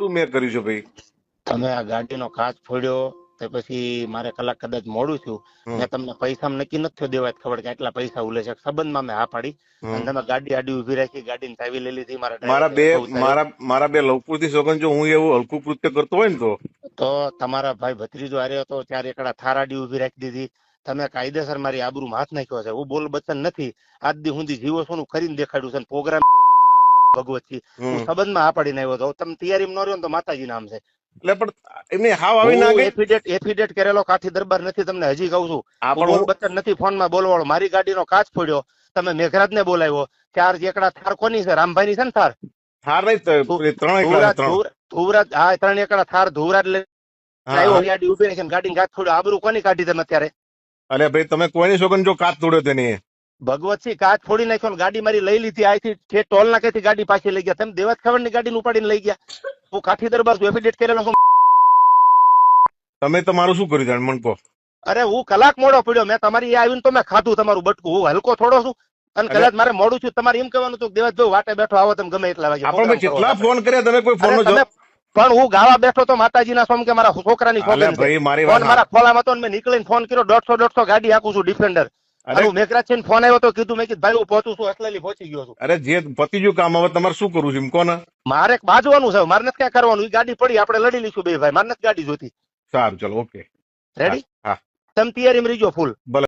શું મેં કર્યું છે ભાઈ? તમે આ ગાડીનો કાચ ફોડ્યો તો પછી મારે કલાક કદાચ મોડું છું. મેં તમને પૈસા નક્કી નથી દેવાય ખબર કે આટલા પૈસા ઉલે છે. સંબંધમાં મેં હા પાડી. અને તમે ગાડી આડી ઊભી રાખી ગાડીની ચાવી લઈ લીધી મારા મારા બે મારા મારા બે લવકુરથી સોગન જો હું એવું હલકું કૃત્ય કરતો હોય ને તો? તો તમારા ભાઈ ભત્રીજો હારે હતો ત્યારે એકડા થાર આડી ઊભી રાખી દીધી. તમે કાયદેસર મારી આબરૂમાં હાથ નાખ્યો છે. હું બોલ બચન નથી. આજ દી હું જીવો છું કરીને દેખાડ્યું છે પ્રોગ્રામ ભગવતથી હું સંબંધમાં આ પડીને આવ્યો હતો. તમે તૈયારી ન રહ્યો તો માતાજી નામ છે. એટલે પણ એમને હાવ આવી ના ગઈ એફિડેટ એફિડેટ કરેલો કાઠી દરબાર નથી તમને હજી કહું છું. બોલ બચન નથી ફોનમાં બોલવાળો. મારી ગાડીનો કાચ ફોડ્યો. તમે મેઘરાજ ને બોલાવ્યો. ચાર એકડા થાર કોની છે? રામભાઈ ની છે ને થાર? થાર નહીં ધુવરાજ હા ત્રણ એકડા થાર ધુવરાજ લઈ ગાડી ઊભી રાખીને ગાડી કાચ ફોડ્યો. આબરૂ કોની કાઢી તમે અત્યારે? અરે ભાઈ તમે કોઈની સોગન જો કાચ તોડ્યો તેની ભગવતસિંહ કાચ ફોડી નાખ્યો ને ગાડી મારી લઈ લીધી. આથી છે ટોલ નાકેથી ગાડી પાછી લઈ ગયા. તમે દેવત ખબરની ગાડી ઉપાડીને લઈ ગયા. હું કાઠી દરબાર એફિડેટ કરેલો છું. તમે તમારું શું કર્યું જાણ? મને કહો. અરે હું કલાક મોડો પડ્યો. મેં તમારી આવીને તો મેં ખાધું તમારું બટકું. હું હલકો થોડો છું. અને કદાચ મારે મોડું છું તમારે એમ કહેવાનું હતું કે દેવતભાઈ વાટે બેઠો આવો તમે ગમે એટલા વાગે આપણે કેટલા ફોન કર્યા? તમે કોઈ ફોન પણ હું ગાવા બેઠો તો માતાજીના સોમ કે મારા છોકરાની ફોન મારા ખોલામાં તો ને મેં નીકળીને ફોન કર્યો દોઢસો દોઢસો ગાડી આખું છું ડિફેન્ડર અરે મેઘરાજ છે ફોન આવ્યો તો કીધું મેં કીધું ભાઈ હું પહોંચું છું અસલેલી પહોંચી ગયો છું. અરે જે પતિજુ કામ હવે તમારે શું કરવું છે એમ કોને? મારે બાજવાનું છે મારે નથી ક્યાં કરવાનું ગાડી પડી આપણે લડી લઈશું બે ભાઈ મારે નથી ગાડી જોતી સારું ચલો ઓકે રેડી હા. તમે તૈયારીમાં રહીજો ફૂલ ભલે.